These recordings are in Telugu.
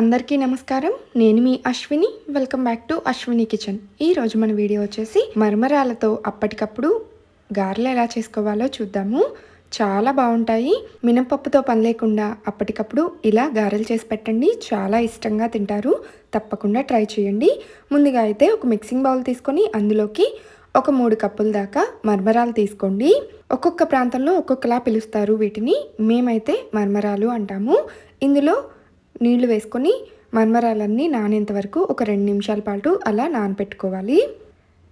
అందరికీ నమస్కారం. నేను మీ Ashwini. Welcome back to Ashwini kitchen ఈరోజు మన వీడియో వచ్చేసి మరమరాలతో అప్పటికప్పుడు గారెలు ఎలా చేసుకోవాలో చూద్దాము. చాలా బాగుంటాయి. మినపప్పుతో పని లేకుండా అప్పటికప్పుడు ఇలా గారెలు చేసి పెట్టండి. చాలా ఇష్టంగా తింటారు. తప్పకుండా ట్రై చేయండి. ముందుగా అయితే ఒక మిక్సింగ్ బౌల్ తీసుకొని అందులోకి ఒక మూడు కప్పుల దాకా మర్మరాలు తీసుకోండి. ఒక్కొక్క ప్రాంతంలో ఒక్కొక్కలా పిలుస్తారు వీటిని. మేమైతే మర్మరాలు అంటాము. ఇందులో నీళ్ళు వేసుకొని మర్మరాలన్నీ నానేంత వరకు ఒక రెండు నిమిషాల పాటు అలా నానపెట్టుకోవాలి.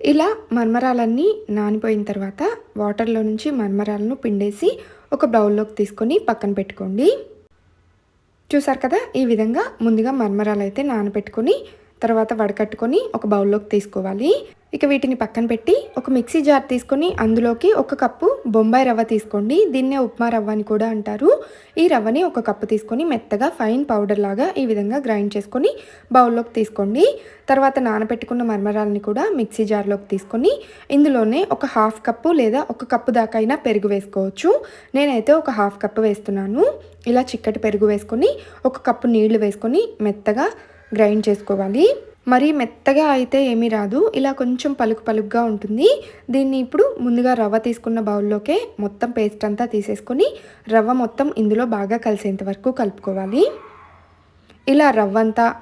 ఇలా మర్మరాలన్నీ నానిపోయిన తర్వాత వాటర్లో నుంచి మర్మరాలను పిండేసి ఒక బౌల్లోకి తీసుకొని పక్కన పెట్టుకోండి. చూసారు కదా? ఈ విధంగా ముందుగా మర్మరాలు అయితే నానబెట్టుకొని తర్వాత వడకట్టుకొని ఒక బౌల్లోకి తీసుకోవాలి. ఇక వీటిని పక్కన పెట్టి ఒక మిక్సీ జార్ తీసుకొని అందులోకి ఒక కప్పు బొంబాయి రవ్వ తీసుకోండి. దీన్నే ఉప్మా రవ్వ అని కూడా అంటారు. ఈ రవ్వని ఒక కప్పు తీసుకొని మెత్తగా ఫైన్ పౌడర్ లాగా ఈ విధంగా గ్రైండ్ చేసుకొని బౌల్లోకి తీసుకోండి. తర్వాత నానబెట్టుకున్న మర్మరాలని కూడా మిక్సీ జార్లోకి తీసుకొని ఇందులోనే ఒక హాఫ్ కప్పు లేదా ఒక కప్పు దాకా అయినా పెరుగు వేసుకోవచ్చు. నేనైతే ఒక హాఫ్ కప్పు వేస్తున్నాను. ఇలా చిక్కటి పెరుగు వేసుకొని ఒక కప్పు నీళ్ళు వేసుకొని మెత్తగా గ్రైండ్ చేసుకోవాలి. మరీ మెత్తగా అయితే ఏమీ రాదు. ఇలా కొంచెం పలుకు పలుకుగా ఉంటుంది. దీన్ని ఇప్పుడు ముందుగా రవ్వ తీసుకున్న బౌల్లోకే మొత్తం పేస్ట్ అంతా తీసేసుకొని రవ్వ మొత్తం ఇందులో బాగా కలిసేంత వరకు కలుపుకోవాలి. ఇలా రవ్వ అంతా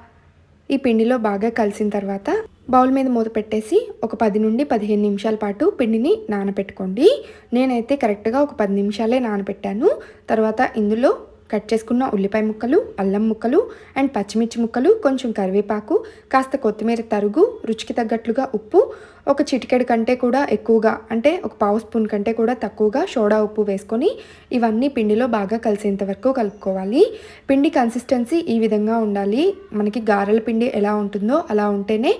ఈ పిండిలో బాగా కలిసిన తర్వాత బౌల్ మీద మూత పెట్టేసి ఒక పది నుండి పదిహేను నిమిషాల పాటు పిండిని నానబెట్టుకోండి. నేనైతే కరెక్ట్గా ఒక పది నిమిషాలే నానబెట్టాను. తర్వాత ఇందులో కట్ చేసుకున్న ఉల్లిపాయ ముక్కలు అల్లం ముక్కలు అండ్ పచ్చిమిర్చి ముక్కలు కొంచెం కరివేపాకు కాస్త కొత్తిమీర తరుగు రుచికి తగ్గట్లుగా ఉప్పు ఒక చిటికెడు కంటే కూడా ఎక్కువగా అంటే ఒక పావు స్పూన్ కంటే కూడా తక్కువగా సోడా ఉప్పు వేసుకొని ఇవన్నీ పిండిలో బాగా కలిసేంత వరకు కలుపుకోవాలి. పిండి కన్సిస్టెన్సీ ఈ విధంగా ఉండాలి. మనకి గారెల పిండి ఎలా ఉంటుందో అలా ఉంటేనే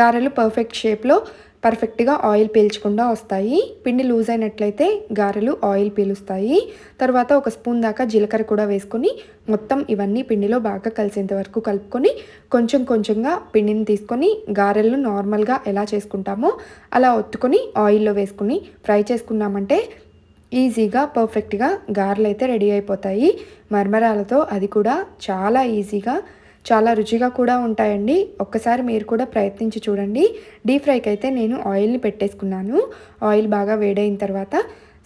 గారెలు పర్ఫెక్ట్ షేప్లో పర్ఫెక్ట్గా ఆయిల్ పీల్చకుండా వస్తాయి. పిండి లూజ్ అయినట్లయితే గారెలు ఆయిల్ పీలుస్తాయి. తర్వాత ఒక స్పూన్ దాకా జీలకర్ర కూడా వేసుకొని మొత్తం ఇవన్నీ పిండిలో బాగా కలిసేంత వరకు కలుపుకొని కొంచెం కొంచెంగా పిండిని తీసుకొని గారెలను నార్మల్గా ఎలా చేసుకుంటామో అలా ఒత్తుకొని ఆయిల్లో వేసుకుని ఫ్రై చేసుకున్నామంటే ఈజీగా పర్ఫెక్ట్గా గారెలు అయితే రెడీ అయిపోతాయి. మర్మరాలతో అది కూడా చాలా ఈజీగా చాలా రుచిగా కూడా ఉంటాయండి. ఒక్కసారి మీరు కూడా ప్రయత్నించి చూడండి. డీప్ ఫ్రైకి అయితే నేను ఆయిల్ని పెట్టేసుకున్నాను. ఆయిల్ బాగా వేడైన తర్వాత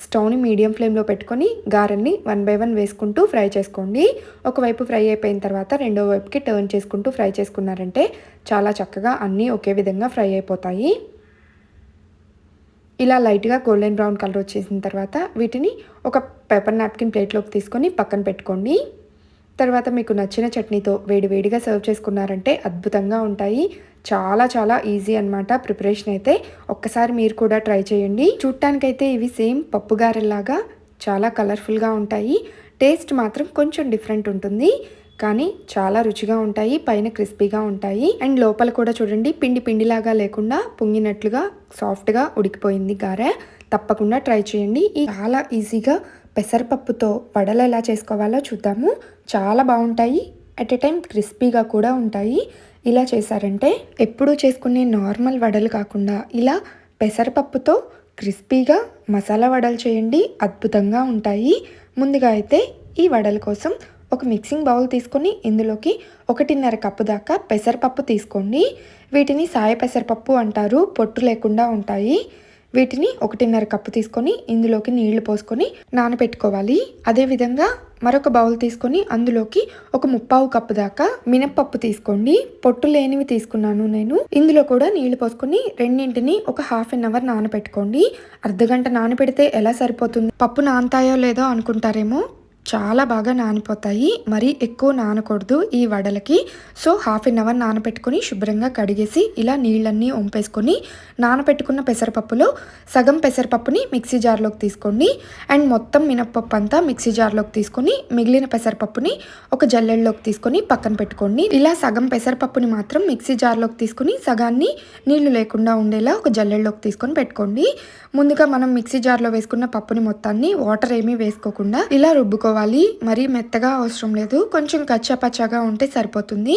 స్టవ్ని మీడియం ఫ్లేమ్లో పెట్టుకొని గారెల్ని వన్ బై వన్ వేసుకుంటూ ఫ్రై చేసుకోండి. ఒకవైపు ఫ్రై అయిపోయిన తర్వాత రెండో వైపుకి టర్న్ చేసుకుంటూ ఫ్రై చేసుకున్నారంటే చాలా చక్కగా అన్నీ ఒకే విధంగా ఫ్రై అయిపోతాయి. ఇలా లైట్గా గోల్డెన్ బ్రౌన్ కలర్ వచ్చేసిన తర్వాత వీటిని ఒక పేపర్ నాప్కిన్ ప్లేట్లోకి తీసుకొని పక్కన పెట్టుకోండి. తర్వాత మీకు నచ్చిన చట్నీతో వేడివేడిగా సర్వ్ చేసుకున్నారంటే అద్భుతంగా ఉంటాయి. చాలా చాలా ఈజీ అనమాట ప్రిపరేషన్ అయితే. ఒక్కసారి మీరు కూడా ట్రై చేయండి. చూడటానికైతే ఇవి సేమ్ పప్పు గారెల్లాగా చాలా కలర్ఫుల్గా ఉంటాయి. టేస్ట్ మాత్రం కొంచెం డిఫరెంట్ ఉంటుంది. కానీ చాలా రుచిగా ఉంటాయి పైన క్రిస్పీగా ఉంటాయి. అండ్ లోపల కూడా చూడండి పిండి పిండిలాగా లేకుండా పొంగినట్లుగా సాఫ్ట్గా ఉడికిపోయింది గారె. తప్పకుండా ట్రై చేయండి. ఈ చాలా ఈజీగా పెసరపప్పుతో వడలు ఎలా చేసుకోవాలో చూద్దాము. చాలా బాగుంటాయి. అట్ ఎ టైం క్రిస్పీగా కూడా ఉంటాయి. ఇలా చేశారంటే ఎప్పుడూ చేసుకునే నార్మల్ వడలు కాకుండా ఇలా పెసరపప్పుతో క్రిస్పీగా మసాలా వడలు చేయండి. అద్భుతంగా ఉంటాయి. ముందుగా అయితే ఈ వడల కోసం ఒక మిక్సింగ్ బౌల్ తీసుకొని ఇందులోకి ఒకటిన్నర కప్పు దాకా పెసరపప్పు తీసుకోండి. వీటిని సాయ పెసరపప్పు అంటారు. పొట్టు లేకుండా ఉంటాయి. వీటిని ఒకటిన్నర కప్పు తీసుకొని ఇందులోకి నీళ్ళు పోసుకొని నానబెట్టుకోవాలి అదేవిధంగా మరొక బౌల్ తీసుకొని అందులోకి ఒక ముప్పావు కప్పు దాకా మినప్పప్పు తీసుకోండి. పొట్టు లేనివి తీసుకున్నాను నేను. ఇందులో కూడా నీళ్ళు పోసుకొని రెండింటిని ఒక హాఫ్ అన్ అవర్ నానబెట్టుకోండి అర్ధగంట నానబెడితే ఎలా సరిపోతుంది? పప్పు నానతాయో లేదో అనుకుంటారేమో? చాలా బాగా నానిపోతాయి. మరీ ఎక్కువ నానకూడదు ఈ వడలకి. సో హాఫ్ అన్ అవర్ నానబెట్టుకొని శుభ్రంగా కడిగేసి ఇలా నీళ్ళన్నీ వంపేసుకొని నానబెట్టుకున్న పెసరపప్పులో సగం పెసరపప్పుని మిక్సీ జార్లోకి తీసుకోండి. అండ్ మొత్తం మినప్పప్పు అంతా మిక్సీ జార్లోకి తీసుకొని మిగిలిన పెసరపప్పుని ఒక జల్లెల్లోకి తీసుకొని పక్కన పెట్టుకోండి. ఇలా సగం పెసరపప్పుని మాత్రం మిక్సీ జార్లోకి తీసుకొని సగాన్ని నీళ్ళు లేకుండా ఉండేలా ఒక జల్లెల్లోకి తీసుకొని పెట్టుకోండి. ముందుగా మనం మిక్సీ జార్లో వేసుకున్న పప్పుని మొత్తాన్ని వాటర్ ఏమీ వేసుకోకుండా ఇలా రుబ్బుకోవాలి. మరీ మెత్తగా అవసరం లేదు. కొంచెం కచ్చాపచ్చాగా ఉంటే సరిపోతుంది.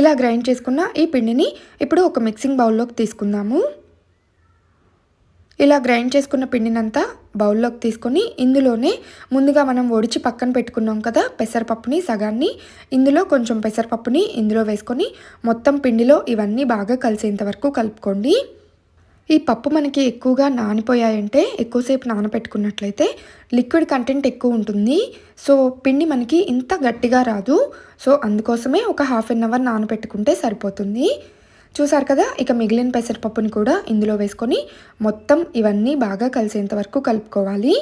ఇలా గ్రైండ్ చేసుకున్న ఈ పిండిని ఇప్పుడు ఒక మిక్సింగ్ బౌల్లోకి తీసుకుందాము. ఇలా గ్రైండ్ చేసుకున్న పిండినంతా బౌల్లోకి తీసుకొని ఇందులోనే ముందుగా మనం ఒడిచి పక్కన పెట్టుకున్నాం కదా పెసరపప్పుని సగాన్ని. ఇందులో కొంచెం పెసరపప్పుని ఇందులో వేసుకొని మొత్తం పిండిలో ఇవన్నీ బాగా కలిసేంత వరకు కలుపుకోండి. ఈ పప్పు మనకి ఎక్కువగా నానిపోయాయంటే ఎక్కువసేపు నానబెట్టుకున్నట్లయితే లిక్విడ్ కంటెంట్ ఎక్కువ ఉంటుంది. సో పిండి మనకి ఇంత గట్టిగా రాదు. సో అందుకోసమే ఒక హాఫ్ అన్ అవర్ నానబెట్టుకుంటే సరిపోతుంది. చూసారు కదా ఇక మిగిలిన పెసరపప్పుని కూడా ఇందులో వేసుకొని మొత్తం ఇవన్నీ బాగా కలిసేంత వరకు కలుపుకోవాలి.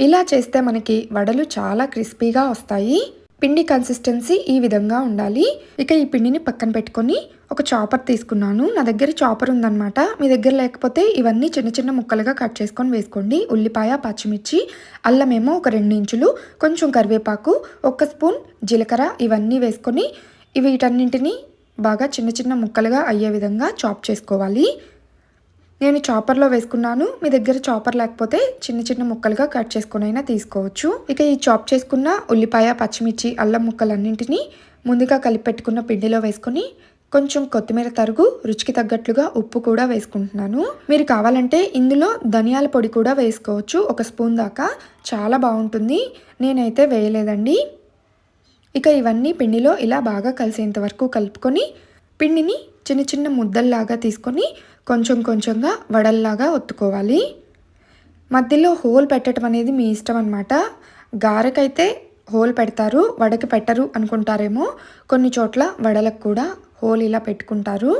ఇలా చేస్తే మనకి వడలు చాలా క్రిస్పీగా వస్తాయి. పిండి కన్సిస్టెన్సీ ఈ విధంగా ఉండాలి. ఇక ఈ పిండిని పక్కన పెట్టుకొని ఒక చాపర్ తీసుకున్నాను. నా దగ్గర చాపర్ ఉందనమాట మీ దగ్గర లేకపోతే ఇవన్నీ చిన్న చిన్న ముక్కలుగా కట్ చేసుకొని వేసుకోండి. ఉల్లిపాయ పచ్చిమిర్చి అల్లమేమో ఒక రెండు ఇంచులు కొంచెం కరివేపాకు ఒక స్పూన్ జీలకర్ర ఇవన్నీ వేసుకొని వీటన్నింటినీ బాగా చిన్న చిన్న ముక్కలుగా అయ్యే విధంగా చాప్ చేసుకోవాలి. నేను చాపర్లో వేసుకున్నాను. మీ దగ్గర చాపర్ లేకపోతే చిన్న చిన్న ముక్కలుగా కట్ చేసుకుని అయినా తీసుకోవచ్చు. ఇక ఈ చాప్ చేసుకున్న ఉల్లిపాయ పచ్చిమిర్చి అల్లం ముక్కలన్నింటినీ ముందుగా కలిపి పెట్టుకున్న పిండిలో వేసుకొని కొంచెం కొత్తిమీర తరుగు రుచికి తగ్గట్లుగా ఉప్పు కూడా వేసుకుంటున్నాను. మీరు కావాలంటే ఇందులో ధనియాల పొడి కూడా వేసుకోవచ్చు. ఒక స్పూన్ దాకా. చాలా బాగుంటుంది. నేనైతే వేయలేదండి. ఇక ఇవన్నీ పిండిలో ఇలా బాగా కలిసేంత వరకు కలుపుకొని పిండిని చిన్న చిన్న ముద్దల్లాగా తీసుకొని కొంచెం కొంచెంగా వడల్లాగా ఒత్తుకోవాలి. మధ్యలో హోల్ పెట్టడం అనేది మీ ఇష్టం అనమాట గారెకైతే హోల్ పెడతారు వడకి పెట్టరు అనుకుంటారేమో. కొన్ని చోట్ల వడలకు కూడా హోల్ ఇలా పెట్టుకుంటారు.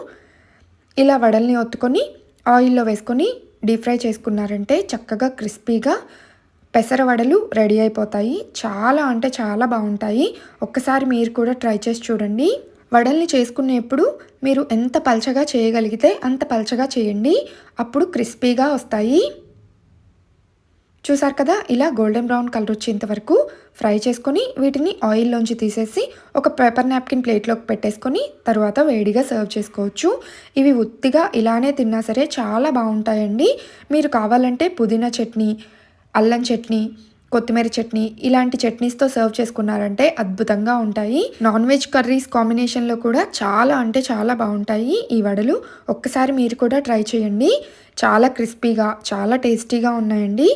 ఇలా వడల్ని ఒత్తుకొని ఆయిల్లో వేసుకొని డీప్ ఫ్రై చేసుకున్నారంటే చక్కగా క్రిస్పీగా పెసర వడలు రెడీ అయిపోతాయి. చాలా అంటే చాలా బాగుంటాయి. ఒక్కసారి మీరు కూడా ట్రై చేసి చూడండి. వడల్ని చేసుకునేప్పుడు మీరు ఎంత పలచగా చేయగలిగితే అంత పలచగా చేయండి. అప్పుడు క్రిస్పీగా వస్తాయి. చూసారు కదా ఇలా గోల్డెన్ బ్రౌన్ కలర్ వచ్చేంత వరకు ఫ్రై చేసుకొని వీటిని ఆయిల్లోంచి తీసేసి ఒక పేపర్ నాప్కిన్ ప్లేట్లోకి పెట్టేసుకొని తర్వాత వేడిగా సర్వ్ చేసుకోవచ్చు. ఇవి ఉత్తిగా ఇలానే తిన్నా సరే చాలా బాగుంటాయండి. మీరు కావాలంటే పుదీనా చట్నీ అల్లం చట్నీ కొత్తిమీర చట్నీ ఇలాంటి చట్నీస్తో సర్వ్ చేసుకున్నారంటే అద్భుతంగా ఉంటాయి. నాన్ వెజ్ కర్రీస్ కాంబినేషన్లో కూడా చాలా అంటే చాలా బాగుంటాయి ఈ వడలు. ఒక్కసారి మీరు కూడా ట్రై చేయండి. చాలా క్రిస్పీగా చాలా టేస్టీగా ఉన్నాయండి.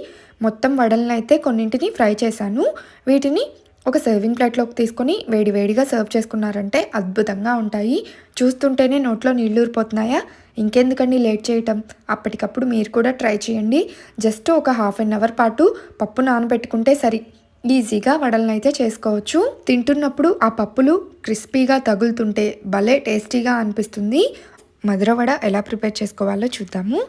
మొత్తం వడలను అయితే కొన్నింటిని ఫ్రై చేశాను. వీటిని ఒక సర్వింగ్ ప్లేట్లోకి తీసుకొని వేడి వేడిగా సర్వ్ చేసుకున్నారంటే అద్భుతంగా ఉంటాయి. చూస్తుంటేనే నోట్లో నీళ్ళు ఊరిపోతున్నాయా? ఇంకెందుకండి లేట్ చేయటం? అప్పటికప్పుడు మీరు కూడా ట్రై చేయండి. జస్ట్ ఒక హాఫ్ అన్ అవర్ పాటు పప్పు నానబెట్టుకుంటే సరి. ఈజీగా వడలనైతే అయితే చేసుకోవచ్చు. తింటున్నప్పుడు ఆ పప్పులు క్రిస్పీగా తగులుతుంటే భలే టేస్టీగా అనిపిస్తుంది. మధుర వడ ఎలా ప్రిపేర్ చేసుకోవాలో చూద్దాము.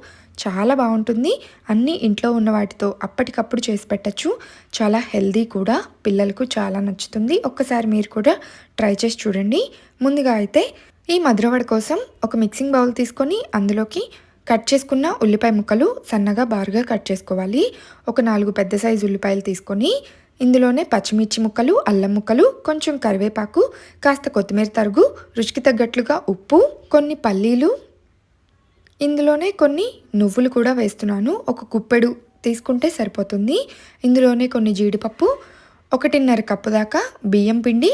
చాలా బాగుంటుంది. అన్నీ ఇంట్లో ఉన్న వాటితో అప్పటికప్పుడు చేసి పెట్టచ్చు. చాలా హెల్దీ కూడా. పిల్లలకు చాలా నచ్చుతుంది. ఒక్కసారి మీరు కూడా ట్రై చేసి చూడండి. ముందుగా అయితే ఈ మధురవడ కోసం ఒక మిక్సింగ్ బౌల్ తీసుకొని అందులోకి కట్ చేసుకున్న ఉల్లిపాయ ముక్కలు సన్నగా బారుగా కట్ చేసుకోవాలి. ఒక నాలుగు పెద్ద సైజు ఉల్లిపాయలు తీసుకొని ఇందులోనే పచ్చిమిర్చి ముక్కలు అల్లం ముక్కలు కొంచెం కరివేపాకు కాస్త కొత్తిమీర తరుగు రుచికి తగ్గట్లుగా ఉప్పు కొన్ని పల్లీలు. ఇందులోనే కొన్ని నువ్వులు కూడా వేస్తున్నాను. ఒక కుప్పెడు తీసుకుంటే సరిపోతుంది. ఇందులోనే కొన్ని జీడిపప్పు ఒకటిన్నర కప్పు దాకా బియ్యం పిండి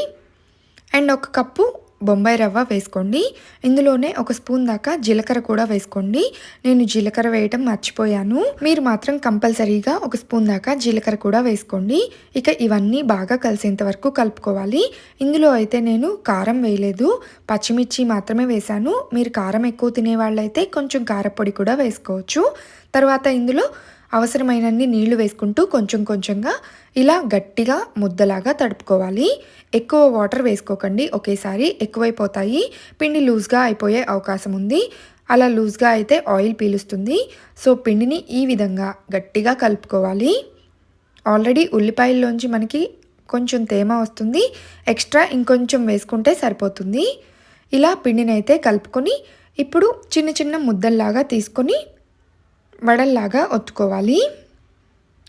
అండ్ ఒక కప్పు బొంబాయి రవ్వ వేసుకోండి. ఇందులోనే ఒక స్పూన్ దాకా జీలకర్ర కూడా వేసుకోండి. నేను జీలకర్ర వేయటం మర్చిపోయాను. మీరు మాత్రం కంపల్సరీగా ఒక స్పూన్ దాకా జీలకర్ర కూడా వేసుకోండి. ఇక ఇవన్నీ బాగా కలిసేంత వరకు కలుపుకోవాలి. ఇందులో అయితే నేను కారం వేయలేదు. పచ్చిమిర్చి మాత్రమే వేశాను. మీరు కారం ఎక్కువ తినేవాళ్ళైతే కొంచెం కారపొడి కూడా వేసుకోవచ్చు. తర్వాత ఇందులో అవసరమైనన్ని నీళ్ళు వేసుకుంటూ కొంచెం కొంచెంగా ఇలా గట్టిగా ముద్దలాగా తడుపుకోవాలి. ఎక్కువ వాటర్ వేసుకోకండి. ఒకేసారి ఎక్కువైపోతాయి. పిండి లూజ్గా అయిపోయే అవకాశం ఉంది. అలా లూజ్గా అయితే ఆయిల్ పీలుస్తుంది. సో పిండిని ఈ విధంగా గట్టిగా కలుపుకోవాలి. ఆల్రెడీ ఉల్లిపాయల్లోంచి మనకి కొంచెం తేమ వస్తుంది. ఎక్స్ట్రా ఇంకొంచెం వేసుకుంటే సరిపోతుంది. ఇలా పిండిని అయితే కలుపుకొని ఇప్పుడు చిన్న చిన్న ముద్దల్లాగా తీసుకొని వడల్లాగా ఒత్తుకోవాలి.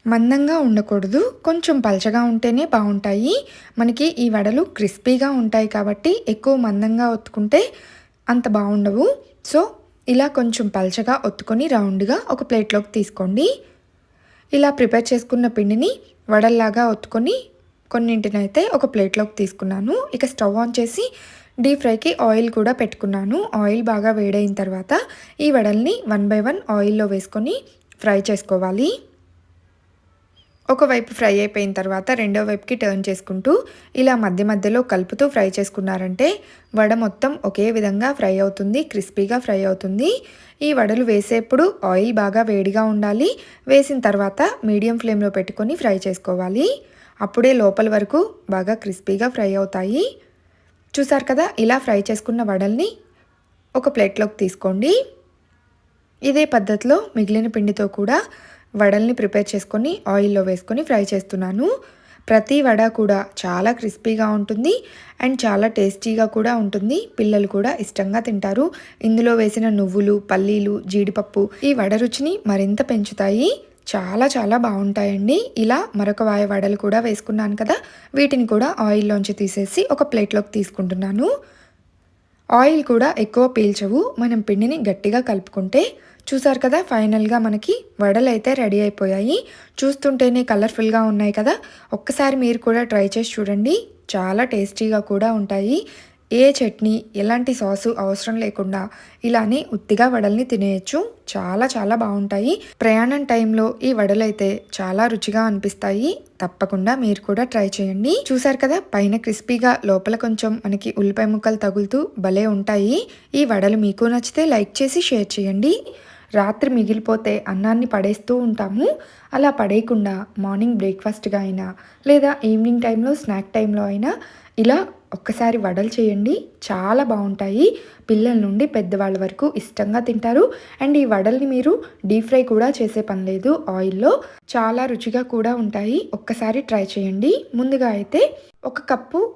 మందంగా ఉండకూడదు. కొంచెం పలచగా ఉంటేనే బాగుంటాయి. మనకి ఈ వడలు క్రిస్పీగా ఉంటాయి కాబట్టి ఎక్కువ మందంగా ఒత్తుకుంటే అంత బాగుండవు. సో ఇలా కొంచెం పలచగా ఒత్తుకొని రౌండ్గా ఒక ప్లేట్లోకి తీసుకోండి. ఇలా ప్రిపేర్ చేసుకున్న పిండిని వడల్లాగా ఒత్తుకొని కొన్నింటినైతే ఒక ప్లేట్లోకి తీసుకున్నాను. ఇక స్టవ్ ఆన్ చేసి డీప్ ఫ్రైకి ఆయిల్ కూడా పెట్టుకున్నాను. ఆయిల్ బాగా వేడైన తర్వాత ఈ వడల్ని వన్ బై వన్ ఆయిల్లో వేసుకొని ఫ్రై చేసుకోవాలి. ఒకవైపు ఫ్రై అయిపోయిన తర్వాత రెండో వైపుకి టర్న్ చేసుకుంటూ ఇలా మధ్య మధ్యలో కలుపుతూ ఫ్రై చేసుకున్నారంటే వడ మొత్తం ఒకే విధంగా ఫ్రై అవుతుంది క్రిస్పీగా ఫ్రై అవుతుంది. ఈ వడలు వేసేప్పుడు ఆయిల్ బాగా వేడిగా ఉండాలి. వేసిన తర్వాత మీడియం ఫ్లేమ్లో పెట్టుకొని ఫ్రై చేసుకోవాలి. అప్పుడే లోపల వరకు బాగా క్రిస్పీగా ఫ్రై అవుతాయి. చూసారు కదా ఇలా ఫ్రై చేసుకున్న వడల్ని ఒక ప్లేట్లోకి తీసుకోండి. ఇదే పద్ధతిలో మిగిలిన పిండితో కూడా వడల్ని ప్రిపేర్ చేసుకొని ఆయిల్లో వేసుకొని ఫ్రై చేస్తున్నాను. ప్రతి వడ కూడా చాలా క్రిస్పీగా ఉంటుంది అండ్ చాలా టేస్టీగా కూడా ఉంటుంది. పిల్లలు కూడా ఇష్టంగా తింటారు. ఇందులో వేసిన నువ్వులు పల్లీలు జీడిపప్పు ఈ వడ రుచిని మరింత పెంచుతాయి. చాలా చాలా బాగుంటాయండి. ఇలా మరొక వాయ వడలు కూడా వేసుకున్నాను కదా వీటిని కూడా ఆయిల్లోంచి తీసేసి ఒక ప్లేట్లోకి తీసుకుంటున్నాను. ఆయిల్ కూడా ఎక్కువ పీల్చవు. మనం పిండిని గట్టిగా కలుపుకుంటే చూసారు కదా ఫైనల్గా మనకి వడలు అయితే రెడీ అయిపోయాయి. చూస్తుంటేనే కలర్ఫుల్గా ఉన్నాయి కదా. ఒక్కసారి మీరు కూడా ట్రై చేసి చూడండి. చాలా టేస్టీగా కూడా ఉంటాయి. ఏ చట్నీ ఎలాంటి సాసు అవసరం లేకుండా ఇలానే ఉత్తిగా వడల్ని తినేయచ్చు. చాలా చాలా బాగుంటాయి. ప్రయాణం టైంలో ఈ వడలైతే చాలా రుచిగా అనిపిస్తాయి. తప్పకుండా మీరు కూడా ట్రై చేయండి. చూసారు కదా పైన క్రిస్పీగా లోపల కొంచెం మనకి ఉల్లిపాయ ముక్కలు తగులుతూ భలే ఉంటాయి. ఈ వడలు మీకు నచ్చితే లైక్ చేసి షేర్ చేయండి. రాత్రి మిగిలిపోతే అన్నాన్ని పడేస్తూ ఉంటాము. అలా పడేయకుండా మార్నింగ్ బ్రేక్ఫాస్ట్గా అయినా లేదా ఈవినింగ్ టైంలో స్నాక్ టైంలో అయినా ఇలా ఒక్కసారి వడలు చేయండి. చాలా బాగుంటాయి. పిల్లల నుండి పెద్దవాళ్ళ వరకు ఇష్టంగా తింటారు. అండ్ ఈ వడల్ని మీరు డీప్ ఫ్రై కూడా చేసే పని లేదు. ఆయిల్లో చాలా రుచిగా కూడా ఉంటాయి. ఒక్కసారి ట్రై చేయండి. ముందుగా అయితే ఒక కప్పు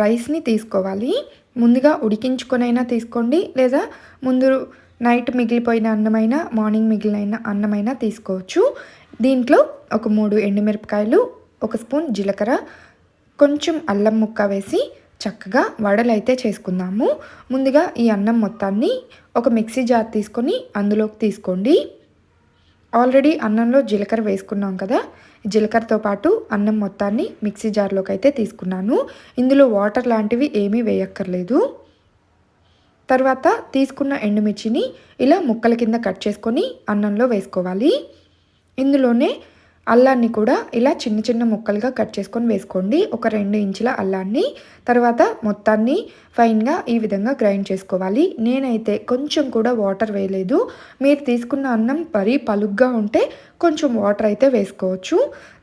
రైస్ని తీసుకోవాలి. ముందుగా ఉడికించుకొనైనా తీసుకోండి. లేదా ముందు నైట్ మిగిలిపోయిన అన్నమైనా మార్నింగ్ మిగిలిన అన్నమైనా తీసుకోవచ్చు. దీంట్లో ఒక మూడు ఎండుమిరపకాయలు ఒక స్పూన్ జీలకర్ర కొంచెం అల్లం ముక్క వేసి చక్కగా వడలు అయితే చేసుకుందాము. ముందుగా ఈ అన్నం మొత్తాన్ని ఒక మిక్సీ జార్ తీసుకొని అందులోకి తీసుకోండి. ఆల్రెడీ అన్నంలో జీలకర్ర వేసుకున్నాం కదా జీలకర్రతో పాటు అన్నం మొత్తాన్ని మిక్సీ జార్లోకి అయితే తీసుకున్నాను. ఇందులో వాటర్ లాంటివి ఏమీ వేయక్కర్లేదు. తర్వాత తీసుకున్న ఎండుమిర్చిని ఇలా ముక్కల కింద కట్ చేసుకొని అన్నంలో వేసుకోవాలి. ఇందులోనే అల్లాన్ని కూడా ఇలా చిన్న చిన్న ముక్కలుగా కట్ చేసుకొని వేసుకోండి. ఒక రెండు ఇంచుల అల్లాన్ని తర్వాత మొత్తాన్ని ఫైన్గా ఈ విధంగా గ్రైండ్ చేసుకోవాలి. నేనైతే కొంచెం కూడా వాటర్ వేయలేదు. మీరు తీసుకున్న అన్నం పరి పలుగ్గా ఉంటే కొంచెం వాటర్ అయితే వేసుకోవచ్చు.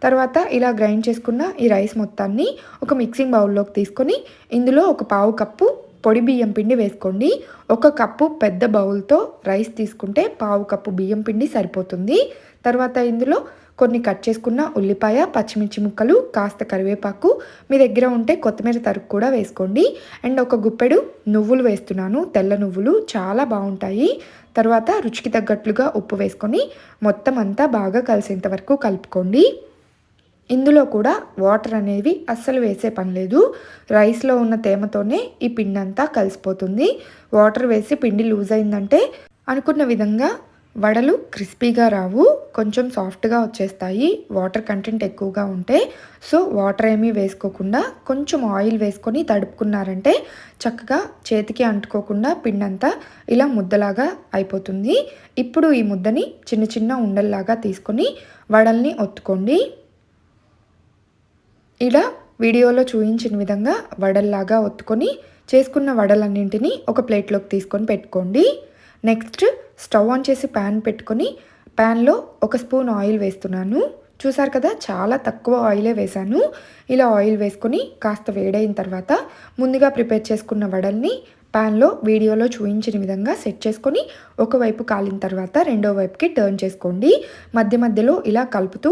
తర్వాత ఇలా గ్రైండ్ చేసుకున్న ఈ రైస్ మొత్తాన్ని ఒక మిక్సింగ్ బౌల్లోకి తీసుకొని ఇందులో ఒక పావు కప్పు పొడి బియ్యం పిండి వేసుకోండి. ఒక కప్పు పెద్ద బౌల్తో రైస్ తీసుకుంటే పావు కప్పు బియ్యం పిండి సరిపోతుంది. తర్వాత ఇందులో కొన్ని కట్ చేసుకున్న ఉల్లిపాయ పచ్చిమిర్చి ముక్కలు కాస్త కరివేపాకు. మీ దగ్గర ఉంటే కొత్తిమీర తరుగు కూడా వేసుకోండి. అండ్ ఒక గుప్పెడు నువ్వులు వేస్తున్నాను. తెల్ల నువ్వులు చాలా బాగుంటాయి. తర్వాత రుచికి తగ్గట్లుగా ఉప్పు వేసుకొని మొత్తం అంతా బాగా కలిసేంత వరకు కలుపుకోండి. ఇందులో కూడా వాటర్ అనేవి అస్సలు వేసే పని లేదు. రైస్లో ఉన్న తేమతోనే ఈ పిండి అంతా కలిసిపోతుంది. వాటర్ వేసి పిండి లూజ్ అయిందంటే అనుకున్న విధంగా వడలు క్రిస్పీగా రావు కొంచెం సాఫ్ట్గా వచ్చేస్తాయి వాటర్ కంటెంట్ ఎక్కువగా ఉంటే. సో వాటర్ ఏమీ వేసుకోకుండా కొంచెం ఆయిల్ వేసుకొని తడుపుకున్నారంటే చక్కగా చేతికి అంటుకోకుండా పిండంతా ఇలా ముద్దలాగా అయిపోతుంది. ఇప్పుడు ఈ ముద్దని చిన్న చిన్న ఉండల్లాగా తీసుకొని వడల్ని ఒత్తుకోండి. ఇలా వీడియోలో చూపించిన విధంగా వడల్లాగా ఒత్తుకొని చేసుకున్న వడలన్నింటినీ ఒక ప్లేట్లోకి తీసుకొని పెట్టుకోండి. నెక్స్ట్ స్టవ్ ఆన్ చేసి ప్యాన్ పెట్టుకొని ప్యాన్లో ఒక స్పూన్ ఆయిల్ వేస్తున్నాను. చూసారు కదా చాలా తక్కువ ఆయిలే వేశాను. ఇలా ఆయిల్ వేసుకొని కాస్త వేడైన తర్వాత ముందుగా ప్రిపేర్ చేసుకున్న వడల్ని ప్యాన్లో వీడియోలో చూపించిన విధంగా సెట్ చేసుకొని ఒకవైపు కాలిన తర్వాత రెండో వైపుకి టర్న్ చేసుకోండి. మధ్య మధ్యలో ఇలా కలుపుతూ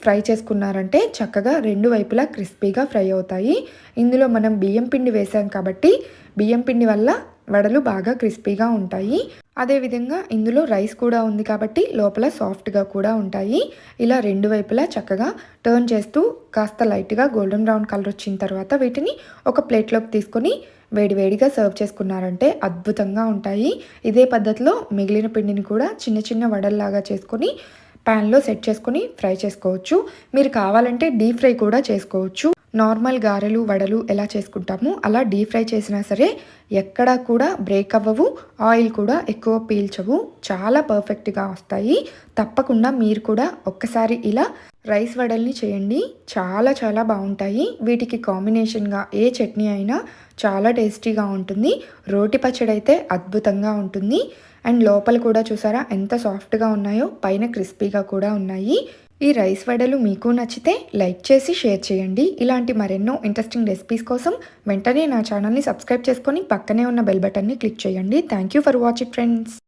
ఫ్రై చేసుకున్నారంటే చక్కగా రెండు వైపులా క్రిస్పీగా ఫ్రై అవుతాయి. ఇందులో మనం బియ్యం పిండి వేసాం కాబట్టి బియ్యం పిండి వల్ల వడలు బాగా క్రిస్పీగా ఉంటాయి. అదేవిధంగా ఇందులో రైస్ కూడా ఉంది కాబట్టి లోపల సాఫ్ట్గా కూడా ఉంటాయి. ఇలా రెండు వైపులా చక్కగా టర్న్ చేస్తూ కాస్త లైట్గా గోల్డెన్ బ్రౌన్ కలర్ వచ్చిన తర్వాత వీటిని ఒక ప్లేట్లోకి తీసుకొని వేడివేడిగా సర్వ్ చేసుకున్నారంటే అద్భుతంగా ఉంటాయి. ఇదే పద్ధతిలో మిగిలిన పిండిని కూడా చిన్న చిన్న వడల్లాగా చేసుకొని ప్యాన్లో సెట్ చేసుకొని ఫ్రై చేసుకోవచ్చు. మీరు కావాలంటే డీప్ ఫ్రై కూడా చేసుకోవచ్చు. నార్మల్ గారెలు వడలు ఎలా చేసుకుంటాము అలా డీప్ ఫ్రై చేసినా సరే ఎక్కడా కూడా బ్రేక్ అవ్వవు. ఆయిల్ కూడా ఎక్కువ పీల్చవు. చాలా పర్ఫెక్ట్గా వస్తాయి. తప్పకుండా మీరు కూడా ఒక్కసారి ఇలా రైస్ వడల్ని చేయండి. చాలా చాలా బాగుంటాయి. వీటికి కాంబినేషన్గా ఏ చట్నీ అయినా చాలా టేస్టీగా ఉంటుంది. రోటి పచ్చడి అయితే అద్భుతంగా ఉంటుంది. అండ్ లోపల కూడా చూసారా ఎంత సాఫ్ట్గా ఉన్నాయో పైన క్రిస్పీగా కూడా ఉన్నాయి. ఈ రైస్ వడలు మీకు నచ్చితే లైక్ చేసి షేర్ చేయండి. ఇలాంటి మరెన్నో ఇంట్రెస్టింగ్ రెసిపీస్ కోసం వెంటనే నా ఛానల్ని సబ్స్క్రైబ్ చేసుకొని పక్కనే ఉన్న బెల్ బటన్ని క్లిక్ చేయండి. Thank you for watching friends.